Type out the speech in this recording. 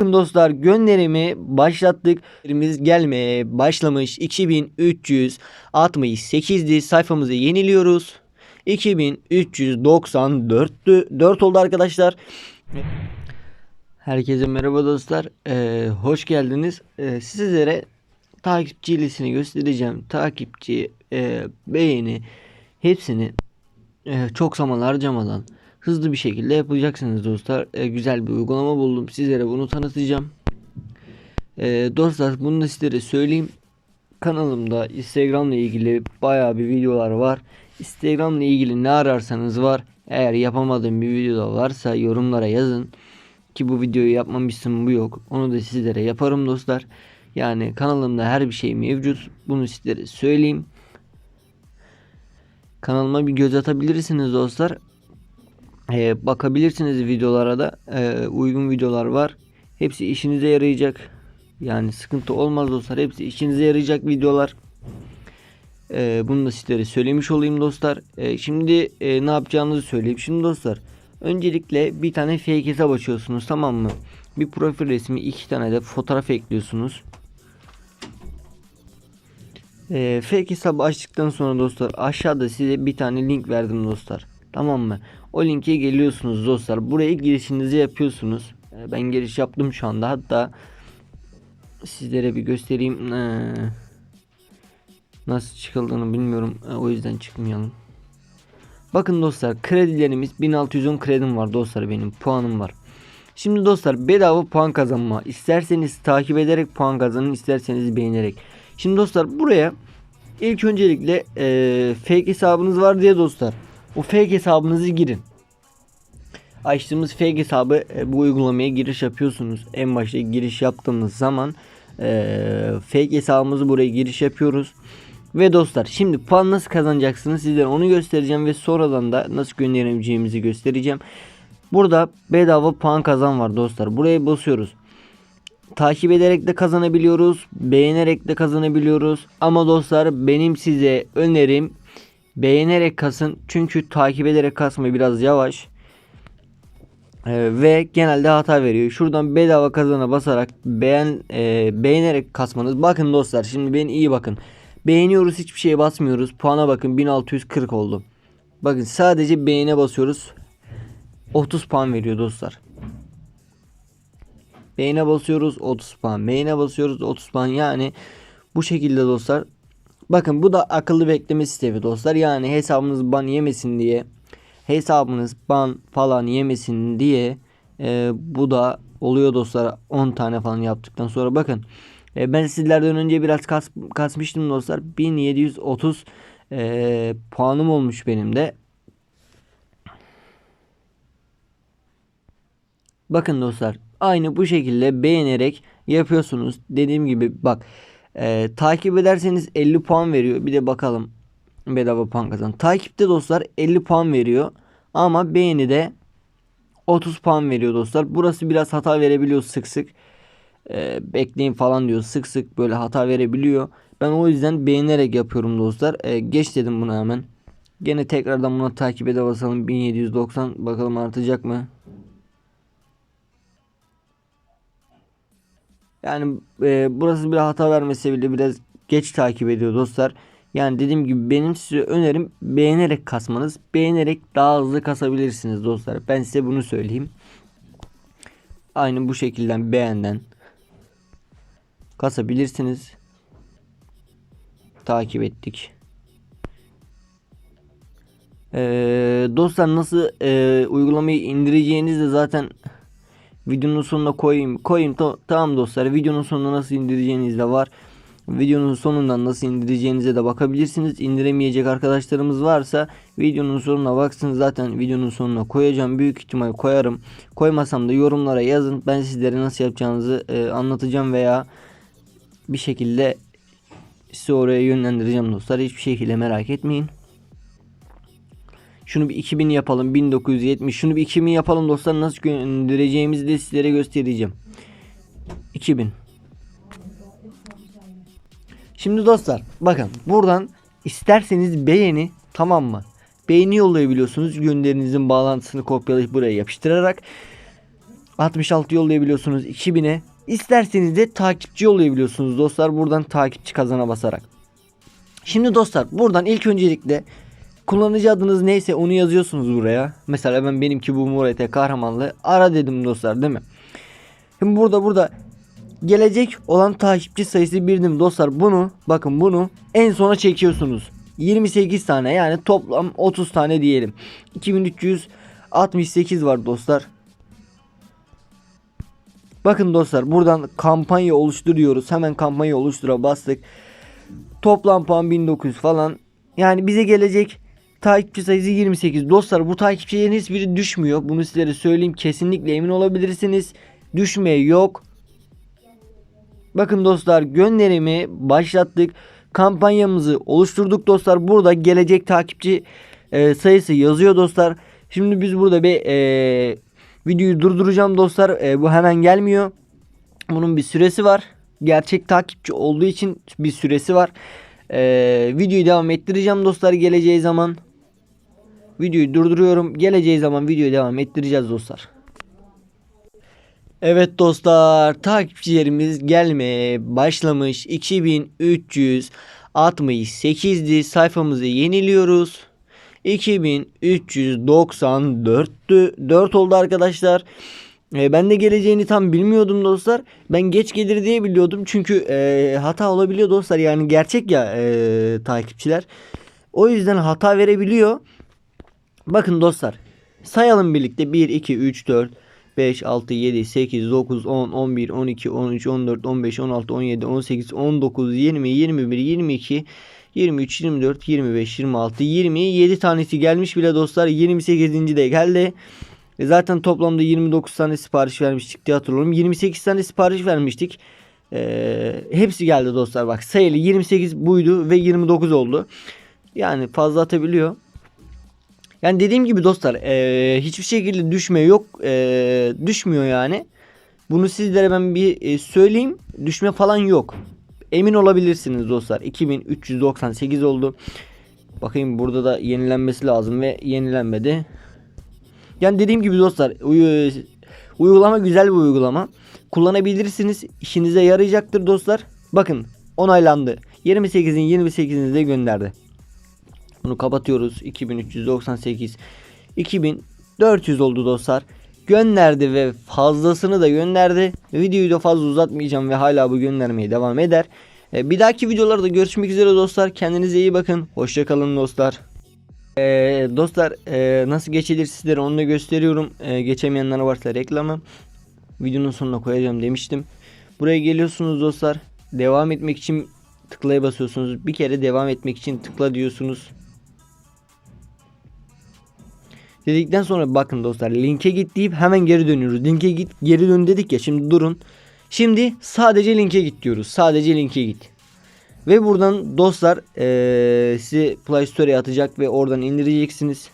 Dostlar gönderimi başlattık. Gönderimiz gelmeye başlamış. 2368'di. Sayfamızı yeniliyoruz. 2394'tü. 4 oldu arkadaşlar. Herkese merhaba dostlar. Ee, hoş geldiniz. Ee, sizlere takipçi listesini göstereceğim. Takipçi, e, beğeni hepsini e, çok zaman harcamadan hızlı bir şekilde yapacaksınız dostlar. E, güzel bir uygulama buldum. Sizlere bunu tanıtacağım. E, dostlar bunu da sizlere söyleyeyim. Kanalımda Instagram'la ilgili bayağı bir videolar var. Instagram'la ilgili ne ararsanız var. Eğer yapamadığım bir video da varsa yorumlara yazın. Ki bu videoyu yapmamışsın bu yok. Onu da sizlere yaparım dostlar. Yani kanalımda her bir şey mevcut. Bunu sizlere söyleyeyim. Kanalıma bir göz atabilirsiniz dostlar. Ee, bakabilirsiniz videolara da. Ee, uygun videolar var. Hepsi işinize yarayacak. Yani sıkıntı olmaz dostlar. Hepsi işinize yarayacak videolar. Ee, bunu da sizlere söylemiş olayım dostlar. Ee, şimdi e, ne yapacağınızı söyleyeyim. Şimdi dostlar. Öncelikle bir tane fake hesap açıyorsunuz tamam mı? Bir profil resmi iki tane de fotoğraf ekliyorsunuz. Ee, fake hesabı açtıktan sonra dostlar aşağıda size bir tane link verdim dostlar. Tamam mı? O linke geliyorsunuz dostlar. Buraya girişinizi yapıyorsunuz. Ee, ben giriş yaptım şu anda. Hatta sizlere bir göstereyim. Ee, nasıl çıkıldığını bilmiyorum. Ee, o yüzden çıkmayalım. Bakın dostlar kredilerimiz 1610 kredim var dostlar benim puanım var. Şimdi dostlar bedava puan kazanma. İsterseniz takip ederek puan kazanın isterseniz beğenerek. Şimdi dostlar buraya ilk öncelikle e, fake hesabınız var diye dostlar. O fake hesabınızı girin. Açtığımız fake hesabı e, bu uygulamaya giriş yapıyorsunuz. En başta giriş yaptığımız zaman e, fake hesabımızı buraya giriş yapıyoruz. Ve dostlar şimdi puan nasıl kazanacaksınız sizlere onu göstereceğim ve sonradan da nasıl göndereceğimizi göstereceğim. Burada bedava puan kazan var dostlar. Buraya basıyoruz. Takip ederek de kazanabiliyoruz. Beğenerek de kazanabiliyoruz. Ama dostlar benim size önerim beğenerek kasın. Çünkü takip ederek kasma biraz yavaş. Ee, ve genelde hata veriyor. Şuradan bedava kazana basarak beğen e, beğenerek kasmanız. Bakın dostlar şimdi beni iyi bakın. Beğeniyoruz hiçbir şeye basmıyoruz. Puana bakın 1640 oldu. Bakın sadece beğene basıyoruz. 30 puan veriyor dostlar. Beğene basıyoruz 30 puan. Beğene basıyoruz 30 puan. Yani bu şekilde dostlar. Bakın bu da akıllı bekleme sistemi dostlar. Yani hesabınız ban yemesin diye. Hesabınız ban falan yemesin diye. e, bu da oluyor dostlar. 10 tane falan yaptıktan sonra bakın. E, ben sizlerden önce biraz kas, kasmıştım dostlar. 1730 e, puanım olmuş benim de. Bakın dostlar aynı bu şekilde beğenerek yapıyorsunuz. Dediğim gibi bak e, takip ederseniz 50 puan veriyor. Bir de bakalım bedava puan kazan. Takipte dostlar 50 puan veriyor. Ama beğeni de 30 puan veriyor dostlar. Burası biraz hata verebiliyor sık sık. E, bekleyin falan diyor. Sık sık böyle hata verebiliyor. Ben o yüzden beğenerek yapıyorum dostlar. E, geç dedim buna hemen. Gene tekrardan buna takip ede basalım. 1790 bakalım artacak mı? Yani e, burası bir hata vermese bile biraz geç takip ediyor dostlar. Yani dediğim gibi benim size önerim beğenerek kasmanız. Beğenerek daha hızlı kasabilirsiniz dostlar. Ben size bunu söyleyeyim. Aynı bu şekilde beğenden kasabilirsiniz. Takip ettik. Ee, dostlar nasıl e, uygulamayı indireceğiniz de zaten videonun sonuna koyayım. Koyayım to- tamam dostlar. Videonun sonuna nasıl indireceğiniz de var. Videonun sonundan nasıl indireceğinize de bakabilirsiniz. İndiremeyecek arkadaşlarımız varsa videonun sonuna baksın. Zaten videonun sonuna koyacağım. Büyük ihtimal koyarım. Koymasam da yorumlara yazın. Ben sizlere nasıl yapacağınızı e, anlatacağım veya bir şekilde sizi oraya yönlendireceğim dostlar. Hiçbir şekilde merak etmeyin. Şunu bir 2000 yapalım. 1970. Şunu bir 2000 yapalım dostlar. Nasıl göndereceğimizi de sizlere göstereceğim. 2000. Şimdi dostlar bakın buradan isterseniz beğeni tamam mı? Beğeni yollayabiliyorsunuz. Gönderinizin bağlantısını kopyalayıp buraya yapıştırarak. 66 yollayabiliyorsunuz 2000'e. İsterseniz de takipçi yollayabiliyorsunuz dostlar buradan takipçi kazana basarak. Şimdi dostlar buradan ilk öncelikle kullanıcı adınız neyse onu yazıyorsunuz buraya. Mesela ben benimki bu Murat Kahramanlı ara dedim dostlar değil mi? Şimdi burada burada gelecek olan takipçi sayısı birdim dostlar. Bunu bakın bunu en sona çekiyorsunuz. 28 tane yani toplam 30 tane diyelim. 2368 var dostlar. Bakın dostlar buradan kampanya oluşturuyoruz. Hemen kampanya oluştura bastık. Toplam puan 1900 falan. Yani bize gelecek takipçi sayısı 28. Dostlar bu takipçilerin hiçbiri düşmüyor. Bunu sizlere söyleyeyim. Kesinlikle emin olabilirsiniz. Düşmeye yok. Bakın dostlar gönderimi başlattık. Kampanyamızı oluşturduk dostlar. Burada gelecek takipçi e, sayısı yazıyor dostlar. Şimdi biz burada bir e, videoyu durduracağım dostlar. E, bu hemen gelmiyor. Bunun bir süresi var. Gerçek takipçi olduğu için bir süresi var. E, videoyu devam ettireceğim dostlar geleceği zaman. Videoyu durduruyorum. Geleceği zaman videoyu devam ettireceğiz dostlar. Evet dostlar takipçilerimiz gelmeye başlamış. 2368'di sayfamızı yeniliyoruz. 2394'tü 4 oldu arkadaşlar. E, ben de geleceğini tam bilmiyordum dostlar. Ben geç gelir diye biliyordum. Çünkü e, hata olabiliyor dostlar. Yani gerçek ya e, takipçiler. O yüzden hata verebiliyor bakın dostlar sayalım birlikte 1 2 3 4 5, 6, 7, 8, 9, 10, 11, 12, 13, 14, 15, 16, 17, 18, 19, 20, 21, 22, 23, 24, 25, 26, 27 tanesi gelmiş bile dostlar. 28. de geldi. E zaten toplamda 29 tane sipariş vermiştik diye hatırlıyorum. 28 tane sipariş vermiştik. Ee, hepsi geldi dostlar bak sayılı 28 buydu ve 29 oldu. Yani fazla atabiliyor. Yani dediğim gibi dostlar e, hiçbir şekilde düşme yok. E, düşmüyor yani. Bunu sizlere ben bir e, söyleyeyim. Düşme falan yok. Emin olabilirsiniz dostlar. 2398 oldu. Bakayım burada da yenilenmesi lazım ve yenilenmedi. Yani dediğim gibi dostlar uy- uygulama güzel bir uygulama. Kullanabilirsiniz. İşinize yarayacaktır dostlar. Bakın onaylandı. 28'in 28'ini de gönderdi. Bunu kapatıyoruz. 2398 2400 oldu dostlar. Gönderdi ve fazlasını da gönderdi. Videoyu da fazla uzatmayacağım ve hala bu göndermeye devam eder. E, Bir dahaki videolarda görüşmek üzere dostlar. Kendinize iyi bakın. Hoşçakalın dostlar. Ee, dostlar e, nasıl geçilir sizlere onu da gösteriyorum. E, geçemeyenler varsa reklamı videonun sonuna koyacağım demiştim. Buraya geliyorsunuz dostlar. Devam etmek için tıklaya basıyorsunuz. Bir kere devam etmek için tıkla diyorsunuz. Dedikten sonra bakın dostlar linke git deyip hemen geri dönüyoruz. Linke git geri dön dedik ya şimdi durun. Şimdi sadece linke git diyoruz. Sadece linke git. Ve buradan dostlar eee sizi Play Store'ya atacak ve oradan indireceksiniz.